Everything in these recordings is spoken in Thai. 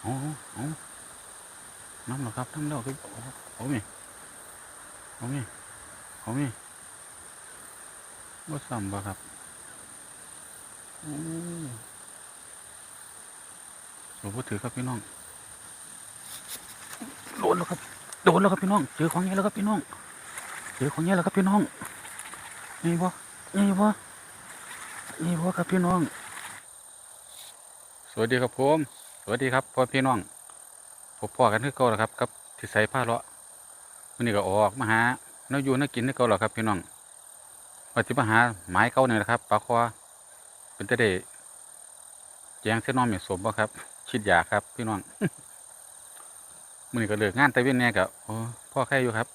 เอาเอน้ำหรอครับน้ำเล่าคือเอาเอาไหมเอาไหมเอาไหมว่าซ้ำบ่ครับโอ้หลวงพ่อถือครับพี่น้อง โดนแล้วครับ โดนแล้วครับพี่น้องเจอของใหญ่แล้วครับพี่น้องเจอของใหญ่แล้วครับพี่น้องนี่บ่นี่บ่นี่บ่ครับพี่น้อง สวัสดีครับผม วัสดีครับพ่อพี่น้องพบพ่อกันคือเก่าแล้วครับกับที่ใส่ผ้าเลาะวันนี้ก็ออกมาหาเนื้ออยู่เนื้อกินคือเก่าแล้วครับ พี่น้องว่าที่มาหาไม้เก่าเนี่ยแหละครับปลาคอเป็นตะเดแจงเส้นน้องเหมียสมบ่ครับชิดยาครับ พี่น้องมื่อนี้ก็เลิกงานแต่เว้นเนี่ยกับพ่อแค่อยู่ครับ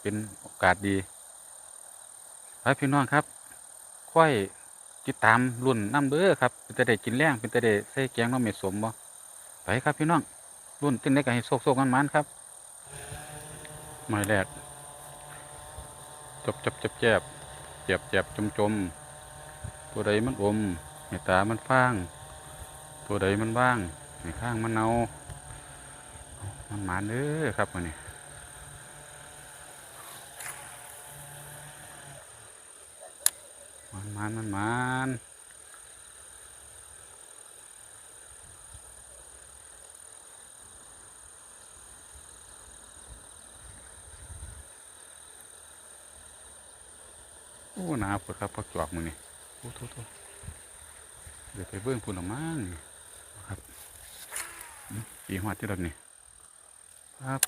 เป็นโอกาสดีไปพี่น้องครับค่อยติดตามรุ่นน้ำเด้อครับเป็นแต่ได้กินแรงเป็นแต่ได้ใส่แกงน้ำเม็ดสมบ่ ไปครับพี่น้องรุ่นติ้นได้ก็ให้โซกโซกมันมันครับหมายแรกจบจบจบแจบเจ็บเจ็บจมจมตัวใดมันอมให้ตามันฟาง ตัวใดมันว่างให้ข้างมันเนามันหมานเด้อครับมันนี่มันมันมันมัน อ้หนาปวดครับพักจอกมึงนี่โอ้โทษโทษเดี๋ยวไปเบิ้งพุ่นละมั้งครับปีหัวที่รถนี่ครับ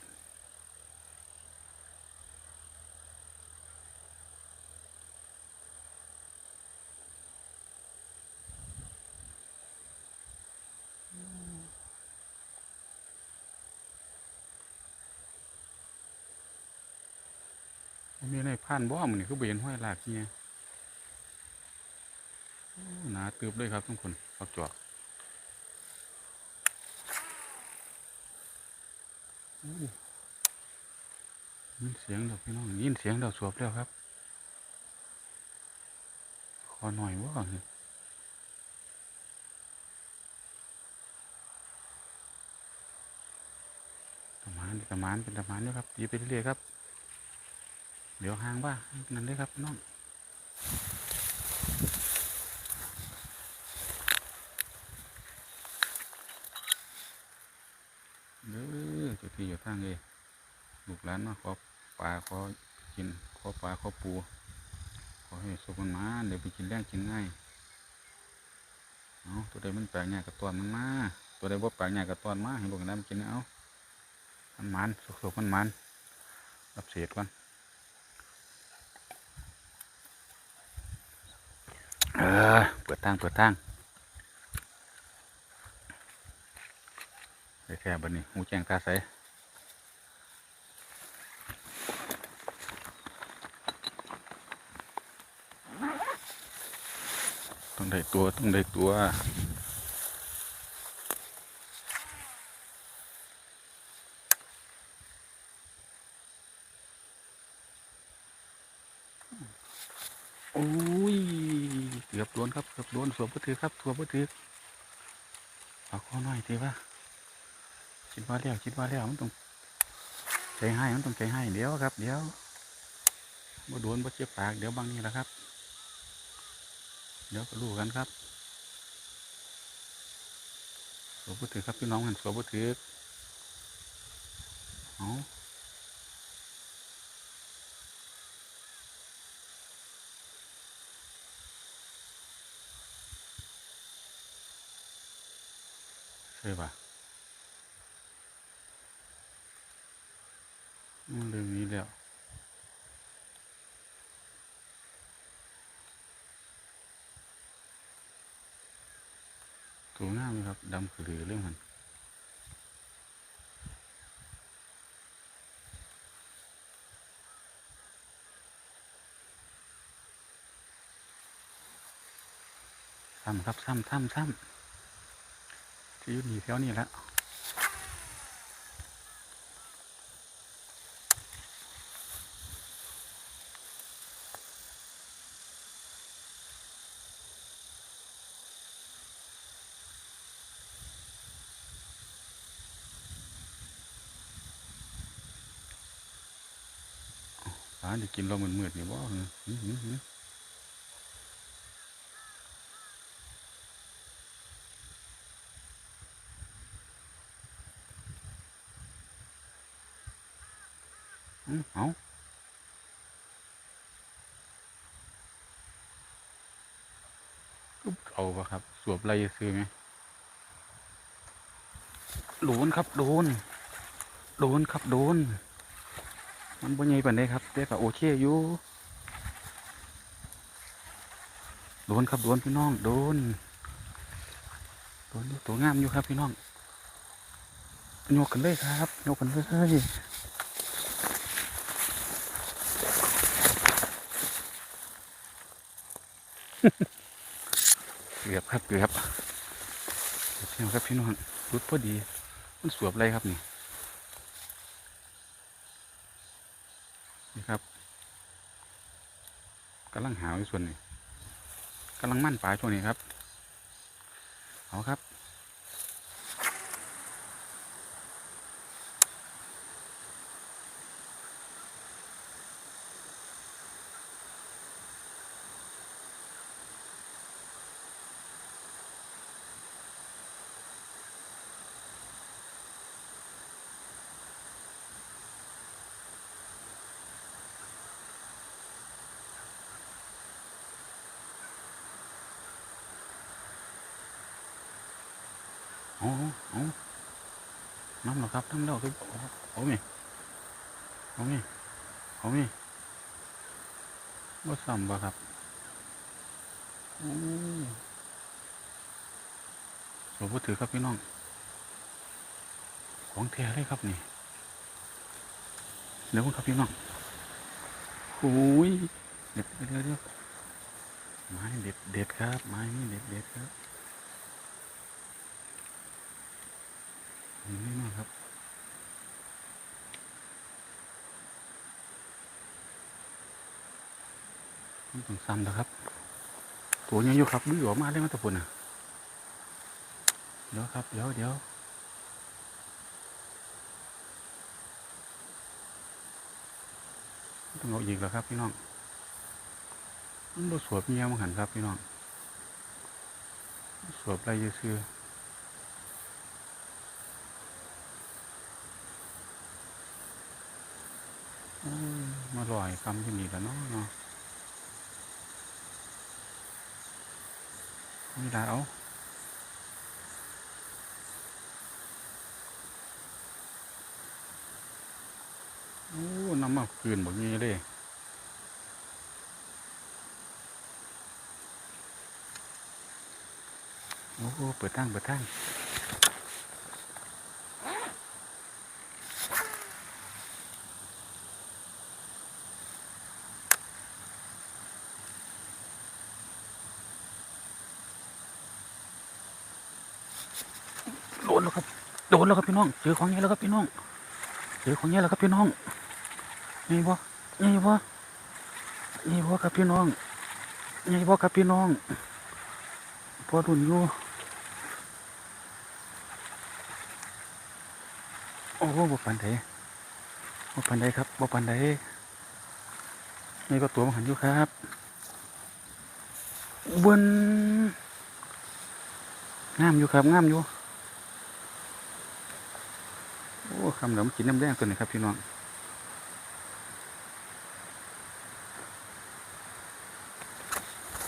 มีอะไรผ่านบ่มึงนี่คือเบียนห้อยหลากเนี่ยหนาตืบเลยครับทุกคนพักจอกยินเสียงดอกพี่น้องยินเสียงดอกสวบแล้วครับ ขอหน่อยว่าตะมานตะมานเป็นตะมานด้วยครับดีไปเรื่อยๆครับ ดี๋ยวห่างบ้านั่นเลยครับน้องเด้อจุดที่อยู่ทางเลยลูกหลานมาขอปลาขอกินขอปลาขอปูขอให้สุกมันมาเดี๋ยวไปกินแรงกินง่ายเอาตัวใดมันแปลกง่ายกับตัวมันมาตัวใดบ่แปลกง่ายกับตัวมันมาให้ลูกหลานมันกินเอามันมันสุกๆมันมันรับเศษก่อน เออเปิดทางเปิดทางได้แค่บันนี้หูแจ้งตาใสต้องได้ตัว ต้องได้ตัวโอ้ย เกือบโดนครับเกือบโดนสวมก็ถือครับสวมก็ถือเอาข้อหน่อยทีว่าคิดว่าแล้วคิดว่าแล้วมันต้องใจให้มันต้องใจให้เดี๋ยวครับ เดี๋ยวบ่โดนบ่เจ็บปากเดี๋ยวบางนี่แหละครับ เดี๋ยวก็รู้กันครับสวมก็ถือครับพี่น้องกันสวมก็ถือเอา ช่ป่ะมันเรื่องนี้แล้วตัวงามครับดำคือเรื่องมันซ้ำครับซ้ำซ้ำซ้ำ จะอยู่ดีแถวนี้แหละปลาจะกินเราเหมือนเหมือนเนี่ยบ่ เอาปะครับ สวบไรซื้อไหมโดนครับโดนโดนครับโดน มันบ่ใหญ่ปานใดครับแต่ก็โอเคอยู่โดนครับโดนพี่น้องโดนโดนตัวงามอยู่ครับพี่น้องโยกกันเลยครับโยกกันเลย เกือบครับเกือบเกือบแล้วครับพี่น้องรุดพอดี มันสวบอะไรครับนี่นี่ครับกำลังหาในส่วนนี้กำลังมั่นปลาช่วงนี้ครับ เอาครับ เอาเอน้ำหรอครับน้ำแล้วคือเอาเอาไหมเอาไหมเอาไหมว่าซ้ำบ่ครับโอ้หลวงพ่อถือครับพี่น้อง ของแท้เลยครับนี่เดี๋ยวครับพี่น้องโอ้ยเด็ดเดี๋ยวเดี๋ยวไม้เด็ดเด็ดครับ ไม้นี่เด็ดเด็ดครับ นี่มากครับ มันต้องซ้ำนะครับ ตัวยังอยู่ครับดื้อออกมาเลยมาตะปุ่นอะ เดี๋ยวครับ เดี๋ยวเดี๋ยวต้องเอาอีกแล้วครับพี่น้องมันบ่สวบเมียมังหันครับพี่น้อง สวบอะไรเยอะซื้อ โอ้ย มาลอยคำที่นี่แล้วเนาะเนาะไม่ได้เอาโอ้น้ำมาคืนแบบนี้เลยโอ้เปิดตั้งเปิดตั้งโดนแล้วครับโด นแล้วครับพี่น้องเจอของเงี้ยแล้วครับพี่น้องเจอของเงี้ยแล้วครับพี่น้องนี่บ่นี่บ่นี่บ่ครับพี่น้องนี่บ่ครับพี่น้องพอดุนอยู่โอ้บ่ปันใดบ่ปันใดครับบ่ปันใดนี่ก็ตัวมันหันอยู่ครับบนงามอยู่ครับงามอยู่ โอ้คำเหลือมกินน้ำแดงตัวนี้ครับพี่น้อง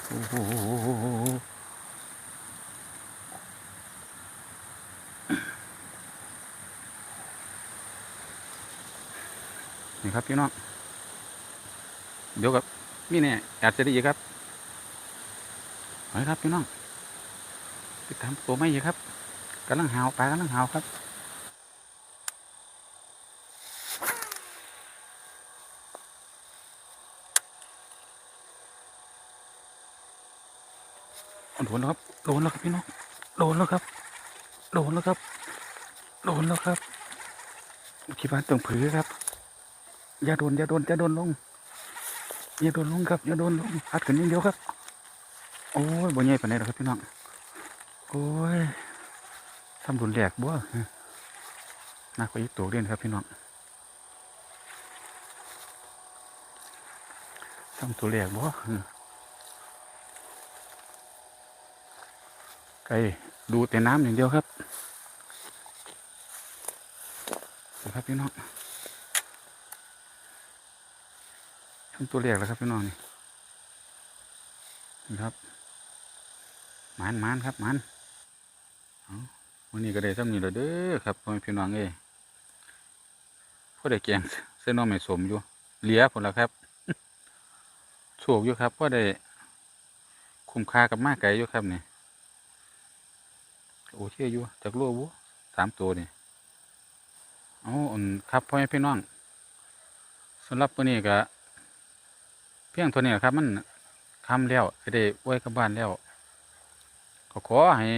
โอ้โหนี่ครับพี่น้องเดี๋ยวกับนี่เนี่ยอาจจะได้อีกครับไปครับพี่น้องไปทำตัวไม่อีครับกำลังหาวปลากำลังหาวครับ โดนแล้วครับโดนแล้วครับพี่น้องโดนแล้วครับโดนแล้วครับโดนแล้วครับขี้บ้านต้องผือครับ อย่าโดนอย่าโดนอย่าโดนลงอย่าโดนลงครับอย่าโดนลงพัดขึ้นนิดเดียวครับ โอ้ยบ่ใหญ่ปานใดหรอกครับพี่น้องโอ้ยทำรุนแหลกบ่หนักไปอีกตัวเด่นครับพี่น้องทำตัวแรกบ่เออ ไก่ดูแต่น้ำอย่างเดียวครับครับพี่น้องทำตัวแรกแล้วครับพี่น้องนี่นี่ครับมันมันครับมันวันนี้ก็ได้ซ้ำนี่แล้วเด้อครับพี่น้องเอ้ยพอได้แกงเส้นน้องไม่สมอยู่เหลียผลแล้วครับโชคอยู่ครับก็ได้คุ้มค่ากับมากไก่อยู่ครับนี่ โอเคอยู่จากโลบุสามตัวนี่เอาอันครับพ่อแม่พี่น้องสำหรับวันนี้ก็เพียงเท่านี้ครับ มันคำแล้วก็ได้ไว้กับบ้านแล้วก็ขอให้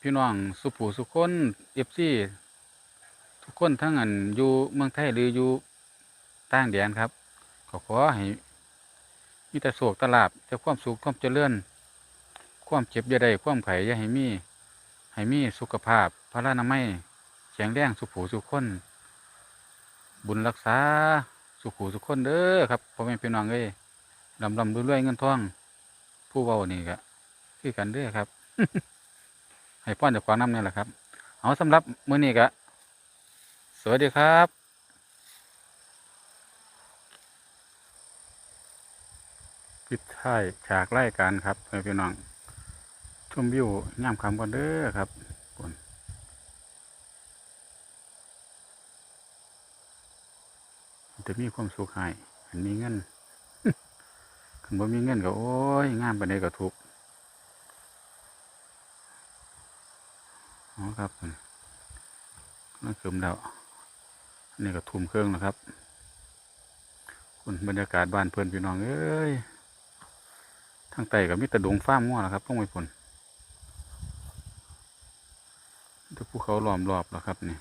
พี่น้องสุผูสุคนเอฟซีทุกคนทั้งอันอยู่เมืองไทยหรืออยู่ต่างแดนครับก็ขอให้มีแต่โศกตลาบแต่ความสุขความเจริญความเจ็บอย่าได้ความไข่อย่าให้มี ให้มีสุขภาพ พระนามัยแข็งแรงสุขผูสุขคน บุญรักษาสุขผูสุขคนเด้อครับพ่อแม่พี่น้องเอ้ยลำลำรวยเงินทอง ผู้เว้านี่ก็คือกันเด้อครับ ให้ป้อนจากความน้ำนี่แหละครับ เอาสำหรับมื้อนี้ก็สวัสดีครับปิดท้ายฉากไล่การครับพ่อนพี่น้อง ชมวิวย่ามคำกันเด้อครับปนจะมีความสุขให้อันมีเงินคันบ่มีเงินก็โอ้ยงามไปานก็ทุกข์อ๋อครับนั่นคืมแล้วอันนี้ก็ทุ่มเครื่องนะครับคุณบรรยากาศบ้านเพื่อนพี่น้องเอ้ยทางใต้ก็มีแต่ดงฟ้ามั่วแหละครับต้องไปผล ทุกภูเขาล้อมรอบแล้วครับนี่